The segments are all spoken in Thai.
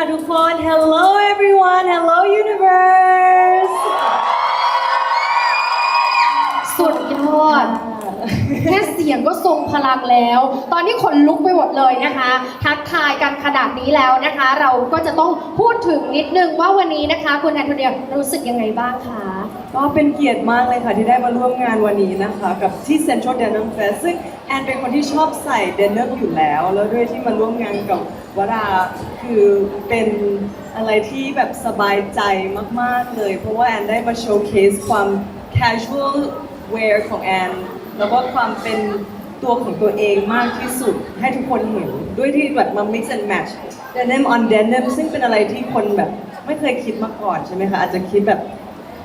ค่ะทุกคน Hello everyone Hello universe สุดยอด แค่เสียงก็ทรงพลังแล้ว ตอนนี้ขนลุกไปหมดเลยนะคะ ทักทายกันขนาดนี้แล้วนะคะ เราก็จะต้องพูดถึงนิดนึงว่าวันนี้นะคะ คุณแอนโทเนียรู้สึกยังไงบ้างคะ ก็เป็นเกียรติมากเลยค่ะที่ได้มาร่วมงานวันนี้นะคะ กับที่ Central Denim Fest ซึ่งแอนเป็นคนที่ชอบใส่เดนิมอยู่แล้ว แล้วด้วยที่มาร่วมงานกับ วราคือเป็นอะไรที่แบบสบายใจมาก ๆ เลย เพราะว่าแอนได้มาโชว์เคสความ casual wear ของแอน แล้วก็ความเป็นตัวของตัวเองมากที่สุดให้ทุกคนเห็น ด้วยที่แบบมา mix and match denim on denim ซึ่งเป็นอะไรที่คนแบบไม่เคยคิดมาก่อนใช่ไหมคะ อาจจะคิดแบบ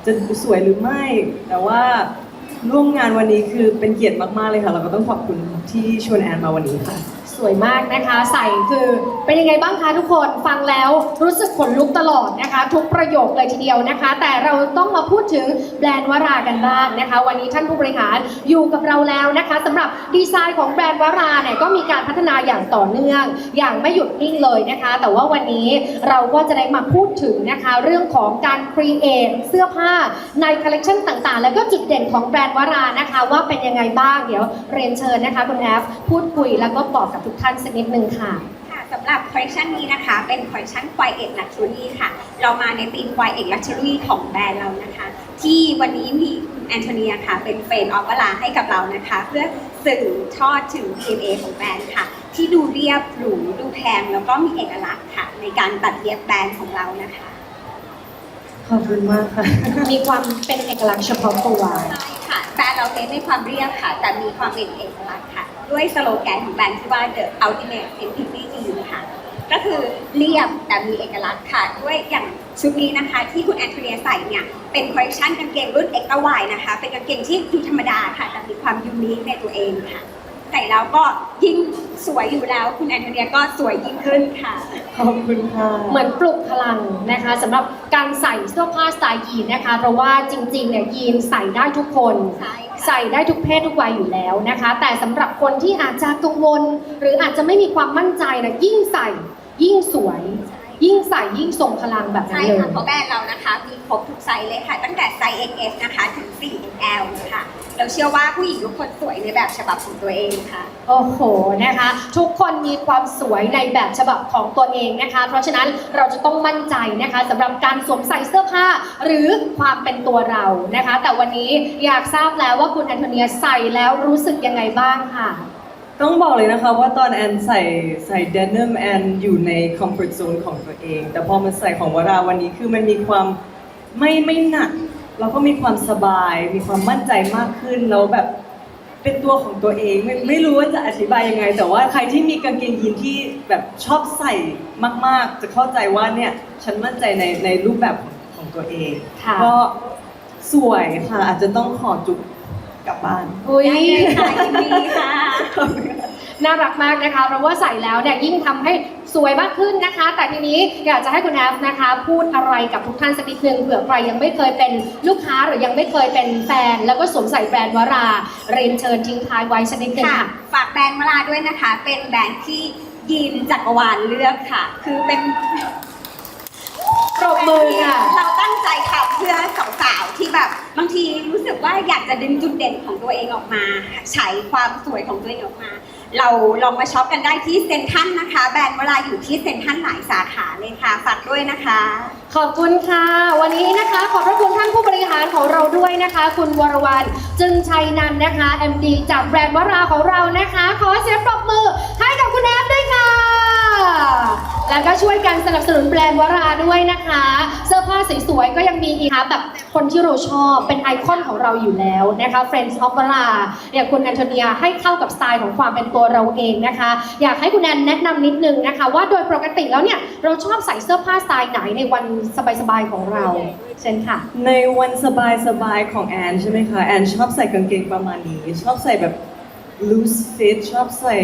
จะสวยหรือไม่ แต่ว่าร่วมงานวันนี้คือเป็นเกียรติมาก ๆ เลยค่ะ เราก็ต้องขอบคุณที่ชวนแอนมาวันนี้ค่ะ สวยมากนะคะ ใส่คือเป็นยังไงบ้างคะทุกคนฟังแล้วรู้สึกขนลุกตลอดนะคะ ทุกประโยคเลยทีเดียวนะคะ แต่เราต้องมาพูดถึงแบรนด์วรากันบ้างนะคะ วันนี้ท่านผู้บริหารอยู่กับเราแล้วนะคะสำหรับดีไซน์ของแบรนด์วราเนี่ยก็มีการพัฒนาอย่างต่อเนื่อง อย่างไม่หยุดนิ่งเลยนะคะ แต่ว่าวันนี้เราก็จะได้มาพูดถึงนะคะ เรื่องของการครีเอทเสื้อผ้าในคอลเลกชันต่างๆ แล้วก็จุดเด่นของแบรนด์วรานะคะ ว่าเป็นยังไงบ้างเดี๋ยวเรียนเชิญนะคะคุณแอฟพูดคุยแล้วก็บอกกับทุกท่านสักนิดนึงค่ะค่ะสำหรับคอลเลคชันนี้นะคะ เป็นคอลเลคชัน Quiet Luxury ค่ะ เรามาในธีม Quiet Luxury ของแบรนด์เรานะคะ ที่วันนี้มีคุณแอนโทเนียค่ะเป็นเฟรนออฟเวลาให้กับเรานะคะ เพื่อสื่อทอดถึง DNA ของแบรนด์ค่ะ ที่ดูเรียบหรูดูแพงแล้วก็มีเอกลักษณ์ค่ะ ในการตัดเย็บแบรนด์ของเรานะคะ ขอบคุณมากค่ะ มีความเป็นเอกลักษณ์เฉพาะตัว ใช่ค่ะแบรนด์เราเน้นในความเรียบค่ะ แต่มีความเป็นเอกลักษณ์ค่ะ ด้วยสโลแกนของแบรนด์ที่ว่า the ultimate simplicity jean ค่ะ ก็คือเรียบแต่มีเอกลักษณ์ค่ะ ด้วยอย่างชุดนี้นะคะที่คุณแอนโทเนียใส่เนี่ยเป็นคอลเลคชันกางเกงรุ่น X Y นะคะ เป็นกางเกงที่ดูธรรมดาค่ะ แต่มีความยูนิคในตัวเองค่ะ ใส่แล้วก็ยิ่งสวยอยู่แล้ว คุณแอนโทเนียก็สวยยิ่งขึ้นค่ะ ขอบคุณค่ะ เหมือนปลุกพลังนะคะสำหรับการใส่เสื้อผ้าสไตล์ยีนนะคะ เพราะว่าจริงๆเนี่ยยีนใส่ได้ทุกคน ใช่ค่ะ ใส่ได้ทุกเพศทุกวัยอยู่แล้วนะคะ แต่สำหรับคนที่อาจจะกังวล หรืออาจจะไม่มีความมั่นใจนะยิ่งใส่ยิ่งสวย ยิ่งใส่ยิ่งทรงพลังแบบนั้ใช่นเลค่ะย เพราะแบรนด์เรานะคะ มีครบทุกไซส์เลยค่ะ ตั้งแต่ไซส์ XS นะคะ ถึง 4XL ค่ะ เราเชื่อว่าผู้หญิงทุกคนสวยในแบบฉบับของตัวเองค่ะ โอ้โหนะคะ ทุกคนมีความสวยในแบบฉบับของตัวเองนะคะ เพราะฉะนั้นเราจะต้องมั่นใจนะคะสำหรับการสวมใส่เสื้อผ้า หรือความเป็นตัวเรานะคะ แต่วันนี้อยากทราบแล้วว่าคุณแอนโทเนียใส่แล้วรู้สึกยังไงบ้างค่ะ ต้องบอกเลยนะคะว่าตอนแอนใส่ใส่เดนิมแอนอยู่ในคอมฟอร์ z โซนของตัวเอง แต่พอมาใส่ของวราวันนี้คือมันมีความไม่ไม่หนัก แล้วก็มีความสบาย มีความมั่นใจมากขึ้นแล้วแบบเป็นตัวของตัวเองไม่ไม่รู้ว่าจะอธิบายยังไง แต่ว่าใครที่มีกางเกงยีนที่แบบชอบใส่มาก ๆ จะเข้าใจว่าเนี่ยฉันมั่นใจในในรูปแบบของของตัวเองค่ะก็สวยค่ะอาจจะต้องขอจุ๊บ กลับบ้าน อุ้ยได้เลยค่ะยินดีค่ะ น่ารักมากนะคะ เพราะว่าใส่แล้วเนี่ยยิ่งทำให้สวยมากขึ้นนะคะ แต่ทีนี้อยากจะให้คุณแอฟนะคะ พูดอะไรกับทุกท่านสักนิดนึงเผื่อใครยังไม่เคยเป็นลูกค้าหรือยังไม่เคยเป็นแฟน แล้วก็สวมใส่แบรนด์วราเรียนเชิญทิ้งท้ายไว้สักนิดนึงค่ะ ค่ะ ฝากแบรนด์มาลาด้วยนะคะ เป็นแบรนด์ที่ยีนจักรวาลเลือกค่ะ คือเป็น ปรบมือค่ะ เราตั้งใจค่ะเพื่อสาวๆที่แบบบางทีรู้สึกว่าอยากจะดึงจุดเด่นของตัวเองออกมาใช้ความสวยของตัวเองออกมา เราลองมาช็อปกันได้ที่เซ็นทรัลนะคะ แบรนด์เวลาอยู่ที่เซ็นทรัลหลายสาขาเลยค่ะฝากด้วยนะคะ ขอบคุณค่ะ วันนี้นะคะขอบพระคุณท่านผู้บริหารของเราด้วยนะคะ คุณวรวรรณจึงชัยนันนะคะ MD จากแบรนด์วราของเรานะคะ ขอเสียงปรบมือให้กับคุณแอฟด้วยค่ะ แล้วก็ช่วยกันสนับสนุนแบรนด์วราด้วยนะคะ เสื้อผ้าสวยๆก็ยังมีอีกคะแบบคนที่เราชอบเป็นไอคอนของเราอยู่แล้วนะคะ Friends of วราเนี่ยคุณแอนโทเนียให้เข้ากับสไตล์ของความเป็นตัวเราเองนะคะ อยากให้คุณแอนแนะนำนิดนึงนะคะ ว่าโดยปกติแล้วเนี่ยเราชอบใส่เสื้อผ้าสไตล์ไหนในวันสบายๆของเราเช่นค่ะ ในวันสบายๆของแอนใช่ไหมคะแอนชอบใส่กางเกงประมาณนี้ ชอบใส่แบบ loose fit ชอบใส่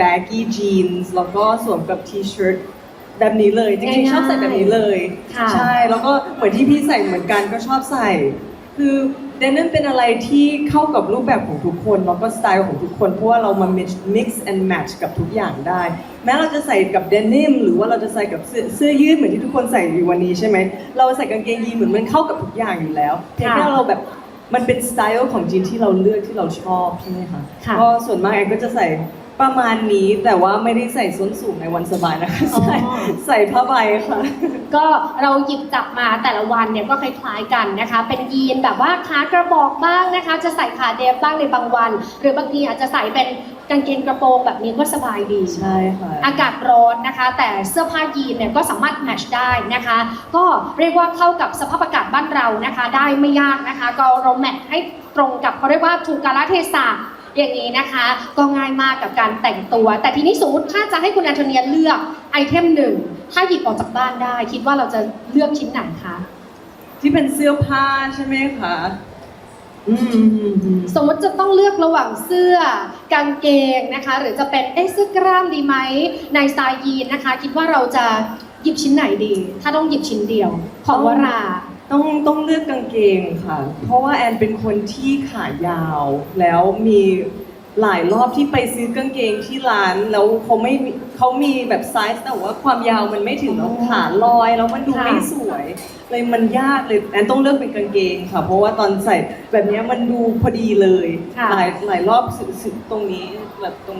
baggy jeans แล้วก็สวมกับ t-shirt แบบนี้เลยจริงง่ายๆๆชอบใส่แบบนี้เลยค่ะใช่แล้วก็เหมือนที่พี่ใส่เหมือนกันก็ชอบใส่ คือเดนนิมเป็นอะไรที่เข้ากับรูปแบบของทุกคนแล้วก็สไตล์ของทุกคนเพราะว่าเรามา mix mix and match กับทุกอย่างได้ แม้เราจะใส่กับเดนิมหรือว่าเราจะใส่กับเสื้อเสื้อยืดเหมือนที่ทุกคนใส่อยู่วันนี้ใช่ไหมเราใส่กางเกงยีนเหมือนมันเข้ากับทุกอย่างอยู่แล้วเพียงแค่เราแบบมันเป็นสไตล์ของจีนที่เราเลือกที่เราชอบใช่ไหมคะค่ะ ก็ส่วนมากแอนก็จะใส่ ประมาณนี้แต่ว่าไม่ได้ใส่ส้นสูงในวันสบายนะคะอ๋อ ใส่ใส่ผ้าใบค่ะ ก็เราหยิบจับมาแต่ละวันเนี่ยก็คล้ายๆกันนะคะ เป็นยีนแบบว่าขากระบอกบ้างนะคะ จะใส่ขาเดฟบ้างในบางวัน หรือบางทีอาจจะใส่เป็นกางเกงกระโปรงแบบนี้ก็สบายดี ใช่ค่ะ อากาศร้อนนะคะ แต่เสื้อผ้ายีนเนี่ยก็สามารถแมทช์ได้นะคะ ก็เรียกว่าเข้ากับสภาพอากาศบ้านเรานะคะ ได้ไม่ยากนะคะ ก็เราแมทช์ให้ตรงกับเขาเรียกว่าถูกกาลเทศะ อย่างนี้นะคะก็ง่ายมากกับการแต่งตัว แต่ทีนี้สมมติถ้าจะให้คุณแอนโทเนียเลือกไอเทมหนึ่งถ้าหยิบออกจากบ้านได้ คิดว่าเราจะเลือกชิ้นไหนคะที่เป็นเสื้อผ้าใช่ไหมคะอืมอืมอืมสมมติจะต้องเลือกระหว่างเสื้อกางเกงนะคะ หรือจะเป็นเอ๊ะเสื้อกล้ามดีไหมในสไตล์ยีนนะคะ คิดว่าเราจะหยิบชิ้นไหนดี ถ้าต้องหยิบชิ้นเดียว ของวรา ต้องต้องเลือกกางเกงค่ะ เพราะว่าแอนเป็นคนที่ขายาว แล้วมีหลายรอบที่ไปซื้อกางเกงที่ร้าน แล้วเขาไม่มีเขามีแบบไซส์แต่ว่าความยาวมันไม่ถึงแล้วขาลอย แล้วมันดูค่ะไม่สวย เลยมันยากเลยแอนต้องเลือกเป็นกางเกงค่ะ เพราะว่าตอนใส่แบบเนี้ยมันดูพอดีเลยค่ะหลายหลายรอบสึสึตรงนี้แบบตรง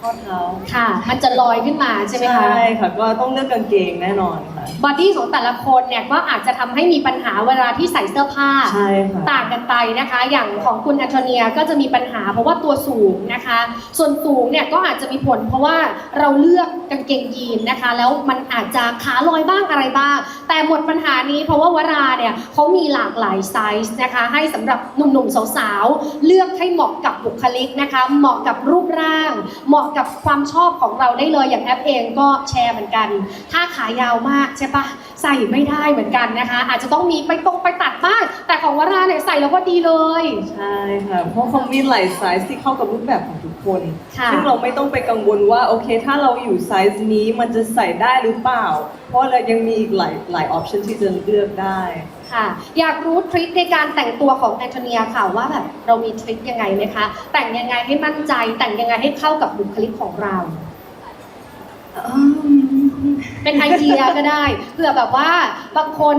ข้อเท้าค่ะ มันจะลอยขึ้นมาใช่ไหมคะใช่ค่ะ ก็ต้องเลือกกางเกงแน่นอนค่ะ บอดี้ของแต่ละคนเนี่ยก็อาจจะทำให้มีปัญหาเวลาที่ใส่เสื้อผ้า ใช่ค่ะ ต่างกันไปนะคะ อย่างของคุณแอนโทเนียก็จะมีปัญหาเพราะว่าตัวสูงนะคะ ส่วนสูงเนี่ยก็อาจจะมีผล เพราะว่าเราเลือกกางเกงยีนนะคะ แล้วมันอาจจะขาลอยบ้างอะไรบ้าง แต่หมดปัญหานี้เพราะว่าวราเนี่ยเขามีหลากหลายไซส์นะคะ ให้สำหรับหนุ่มๆสาวๆเลือกให้เหมาะกับบุคลิกนะคะ เหมาะกับรูปร่าง เหมาะกับความชอบของเราได้เลยอย่างแอปเองก็แชร์เหมือนกัน ถ้าขายาวมากใช่ปะใส่ไม่ได้เหมือนกันนะคะ อาจจะต้องมีไปตรงไปตัดบ้างแต่ของวราเนี่ยใส่แล้วก็ดีเลย ใช่ค่ะ เพราะเขามีหลายไซส์ที่เข้ากับรูปแบบของทุกคนค่ะ ซึ่งเราไม่ต้องไปกังวลว่าโอเค ถ้าเราอยู่ไซส์นี้มันจะใส่ได้หรือเปล่า เพราะเรายังมีอีกหลายหลายออปชันที่จะเลือกได้ ค่ะ อยากรู้ทริคในการแต่งตัวของแอนโทเนียค่ะว่าแบบเรามีทริคยังไงไหมคะ แต่งยังไงให้มั่นใจ แต่งยังไงให้เข้ากับบุคลิกของเรา เป็นไอเดียก็ได้เผื่อแบบว่าบางคน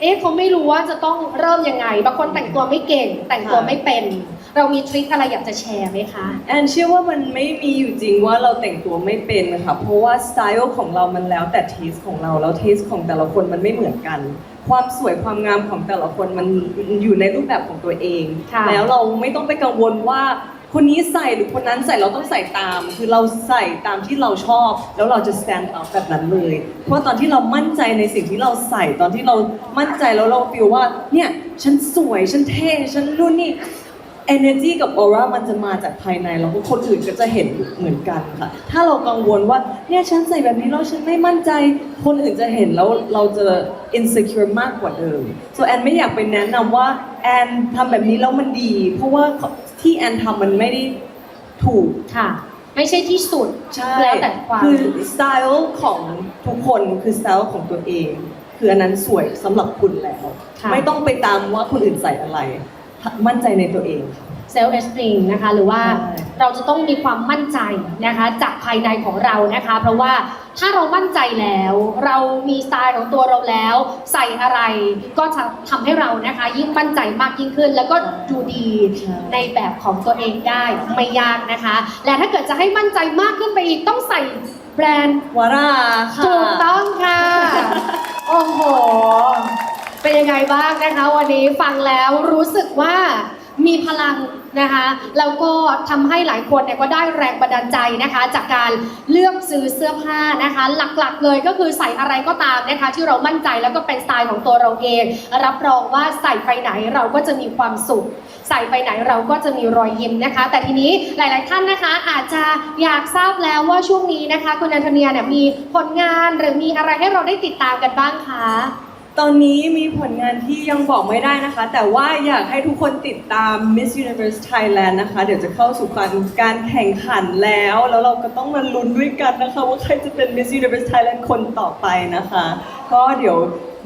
เอ๊ะเขาไม่รู้ว่าจะต้องเริ่มยังไง บางคนแต่งตัวไม่เก่ง แต่งตัวไม่เป็น เรามีทริคอะไรอยากจะแชร์ไหมคะ แอนเชื่อว่ามันไม่มีอยู่จริงว่าเราแต่งตัวไม่เป็นค่ะเพราะว่าสไตล์ของเรามันแล้วแต่เทสของเราแล้วเทสของแต่ละคนมันไม่เหมือนกัน ความสวยความงามของแต่ละคนมันอยู่ในรูปแบบของตัวเองค่ะแล้วเราไม่ต้องไปกังวลว่า คนนี้ใส่หรือคนนั้นใส่เราต้องใส่ตาม คือเราใส่ตามที่เราชอบ แล้วเราจะ stand out แบบนั้นเลย เพราะตอนที่เรามั่นใจในสิ่งที่เราใส่ตอนที่เรามั่นใจแล้วเราฟีลว่าเนี่ยฉันสวยฉันเท่ฉันนู่นนี่ energy กับ aura มันจะมาจากภายในแล้วก็คนอื่นก็จะเห็นเหมือนกันค่ะ ถ้าเรากังวลว่าเนี่ยฉันใส่แบบนี้แล้วฉันไม่มั่นใจ คนอื่นจะเห็นแล้วเราจะ insecure มากกว่าเดิม so แอนไม่อยากไปแนะนำว่าแอนทำแบบนี้แล้วมันดี เพราะว่าที่แอนทำมันไม่ได้ถูกค่ะ ไม่ใช่ที่สุดใช่แล้วแต่ความคือสไตล์ของทุกคนคือสไตล์ของตัวเอง คืออันนั้นสวยสำหรับคุณแล้วค่ะไม่ต้องไปตามว่าคนอื่นใส่อะไร มั่นใจในตัวเองค่ะ เซลล์เอสตรีมนะคะหรือว่าใช่ เราจะต้องมีความมั่นใจนะคะจากภายในของเรานะคะ เพราะว่าถ้าเรามั่นใจแล้ว เรามีสไตล์ของตัวเราแล้ว ใส่อะไรก็จะทำให้เรานะคะยิ่งมั่นใจมากยิ่งขึ้น แล้วก็ดูดีในแบบของตัวเองได้ไม่ยากนะคะ และถ้าเกิดจะให้มั่นใจมากขึ้นไปอีกต้องใส่แบรนด์ วาร่าค่ะ ถูกต้องค่ะ โอ้โห เป็นยังไงบ้างนะคะ วันนี้ฟังแล้วรู้สึกว่ามีพลังนะคะแล้วก็ทำให้หลายคนเนี่ยก็ได้แรงบันดาลใจนะคะ จากการเลือกซื้อเสื้อผ้านะคะ หลักๆ เลยก็คือใส่อะไรก็ตามนะคะ ที่เรามั่นใจแล้วก็เป็นสไตล์ของตัวเราเอง รับรองว่าใส่ไปไหนเราก็จะมีความสุข ใส่ไปไหนเราก็จะมีรอยยิ้มนะคะ แต่ทีนี้หลาย ๆ ท่านนะคะ อาจจะอยากทราบแล้วว่าช่วงนี้นะคะคุณแอนโทเนียเนี่ยมีผลงานหรือมีอะไรให้เราได้ติดตามกันบ้างคะ ตอนนี้มีผลงานที่ยังบอกไม่ได้นะคะ แต่ว่าอยากให้ทุกคนติดตาม Miss Universe Thailand นะคะ เดี๋ยวจะเข้าสู่การการแข่งขันแล้ว แล้วเราก็ต้องมาลุ้นด้วยกันนะคะ ว่าใครจะเป็น Miss Universe Thailand คนต่อไปนะคะ ก็เดี๋ยว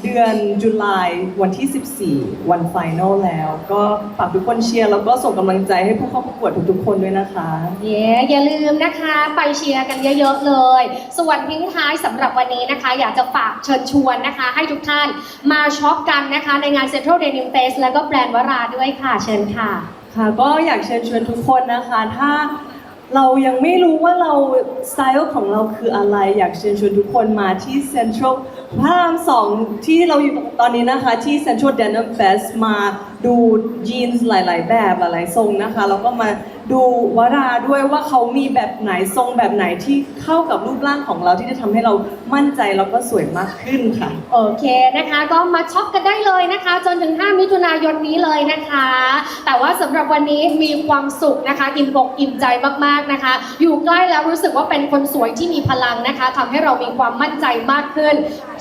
เดือนจุลายวันที่ 14 วันไฟนอลแล้ว ก็ฝากทุกคนเชียร์แล้วก็ส่งกำลังใจให้ผู้เข้าประกวดทุกๆคนด้วยนะคะ เย้อย่าลืมนะคะ ไปเชียร์กันเยอะๆเลย ส่วนทิ้งท้ายสำหรับวันนี้นะคะ อยากจะฝากเชิญชวนนะคะ ให้ทุกท่านมาช็อปกันนะคะ ในงาน Central Denim Fest แล้วก็แบรนด์วราด้วยค่ะ เชิญค่ะ ค่ะก็อยากเชิญชวนทุกคนนะคะ ถ้า เรายังไม่รู้ว่าเราสไตล์ของเราคืออะไร อยากเชิญชวนทุกคนมาที่เซ็นทรัลพระรามสองที่เราอยู่ตอนนี้นะคะที่เซ็นทรัลเดน i m Fest มาดูยีนส์หลาย ๆ แบบหลายๆทรงนะคะ แล้วก็มา ดูวราด้วยว่าเขามีแบบไหนทรงแบบไหนที่เข้ากับรูปร่างของเราที่จะทำให้เรามั่นใจแล้วก็สวยมากขึ้นค่ะ โอเคนะคะ ก็มาช็อปกันได้เลยนะคะ จนถึง 5 มิถุนายนนี้เลยนะคะ แต่ว่าสำหรับวันนี้มีความสุขนะคะ อิ่มอกอิ่มใจมากๆนะคะ อยู่ใกล้แล้วรู้สึกว่าเป็นคนสวยที่มีพลังนะคะทำให้เรามีความมั่นใจมากขึ้น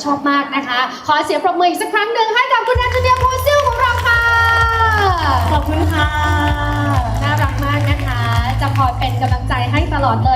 ชอบมากนะคะ ขอเสียงปรบมืออีกสักครั้งหนึ่งให้กับคุณแอนโทเนียโพซิลของเราค่ะ ขอบคุณค่ะน่ารักมากนะคะ จะคอยเป็นกำลังใจให้ตลอดเลย